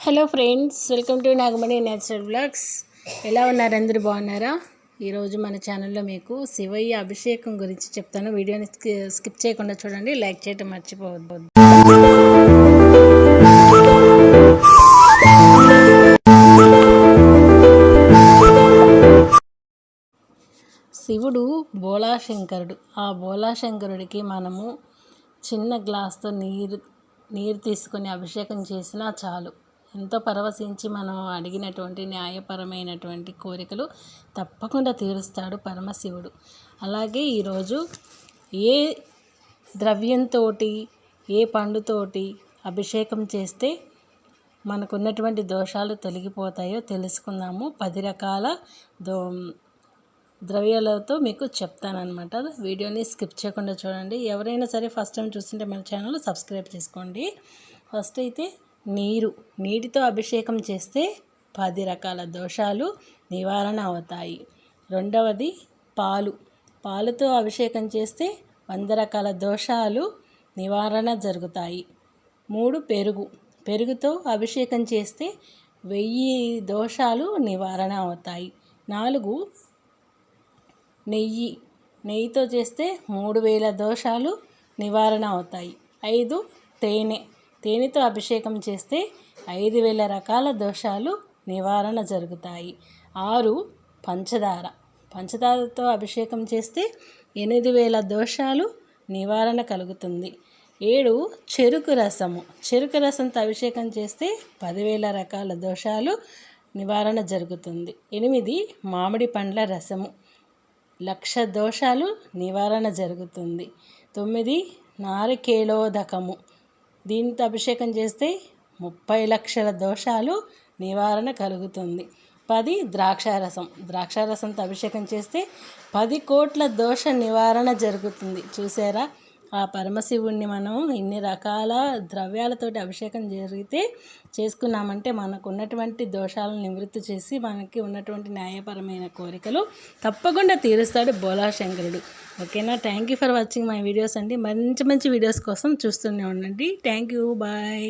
Hello friends welcome to Nagamani natural blogs ఎలా ఉన్నారు? అందరూ బాగున్నారా? ఈరోజు మన ఛానల్లో మీకు శివయ్య అభిషేకం గురించి చెప్తాను. వీడియోని స్కిప్ చేయకుండా చూడండి. లైక్ చేయటం మర్చిపోవద్దు. శివుడు బోళాశంకరుడు. ఆ బోళాశంకరుడికి మనము చిన్న గ్లాస్తో నీరు నీరు తీసుకొని అభిషేకం చేసినా చాలు. ఎంతో పరవశించి మనం అడిగినటువంటి న్యాయపరమైనటువంటి కోరికలు తప్పకుండా తీరుస్తాడు పరమశివుడు. అలాగే ఈరోజు ఏ ద్రవ్యంతో ఏ పండుతోటి అభిషేకం చేస్తే మనకున్నటువంటి దోషాలు తొలగిపోతాయో తెలుసుకుందాము. పది రకాల దో ద్రవ్యాలతో మీకు చెప్తానమాట వీడియోని స్కిప్ చేయకుండా చూడండి. ఎవరైనా సరే ఫస్ట్ టైం చూస్తుంటే మన ఛానల్ సబ్స్క్రైబ్ చేసుకోండి. ఫస్ట్ అయితే నీరు నీటితో అభిషేకం చేస్తే పది రకాల దోషాలు నివారణ అవుతాయి. రెండవది పాలు. పాలుతో అభిషేకం చేస్తే వంద రకాల దోషాలు నివారణ జరుగుతాయి. మూడు పెరుగు. పెరుగుతో అభిషేకం చేస్తే వెయ్యి దోషాలు నివారణ అవుతాయి. నాలుగు నెయ్యి. నెయ్యితో చేస్తే మూడు వేల దోషాలు నివారణ అవుతాయి. ఐదు తేనె. తేనెతో అభిషేకం చేస్తే ఐదు వేల రకాల దోషాలు నివారణ జరుగుతాయి. ఆరు పంచదార. పంచదారతో అభిషేకం చేస్తే ఎనిమిది వేల దోషాలు నివారణ కలుగుతుంది. ఏడు చెరుకు రసము. చెరుకు రసంతో అభిషేకం చేస్తే పదివేల రకాల దోషాలు నివారణ జరుగుతుంది. ఎనిమిది మామిడి పండ్ల రసము. లక్ష దోషాలు నివారణ జరుగుతుంది. తొమ్మిది నారికేళోదకము దీంతో అభిషేకం చేస్తే ముప్పై లక్షల దోషాలు నివారణ కలుగుతుంది. పది ద్రాక్షారసం. ద్రాక్షారసంతో అభిషేకం చేస్తే పది కోట్ల దోష నివారణ జరుగుతుంది. చూసారా? ఆ పరమశివుణ్ణి మనం ఇన్ని రకాల ద్రవ్యాలతోటి అభిషేకం జరిగితే చేసుకున్నామంటే మనకు ఉన్నటువంటి దోషాలను నివృత్తి చేసి మనకి ఉన్నటువంటి న్యాయపరమైన కోరికలు తప్పకుండా తీరుస్తాడు బోలాశంకరుడు. ఓకేనా? Thank you for watching my videos అండి. మంచి మంచి వీడియోస్ కోసం చూస్తూనే ఉండండి. Thank you bye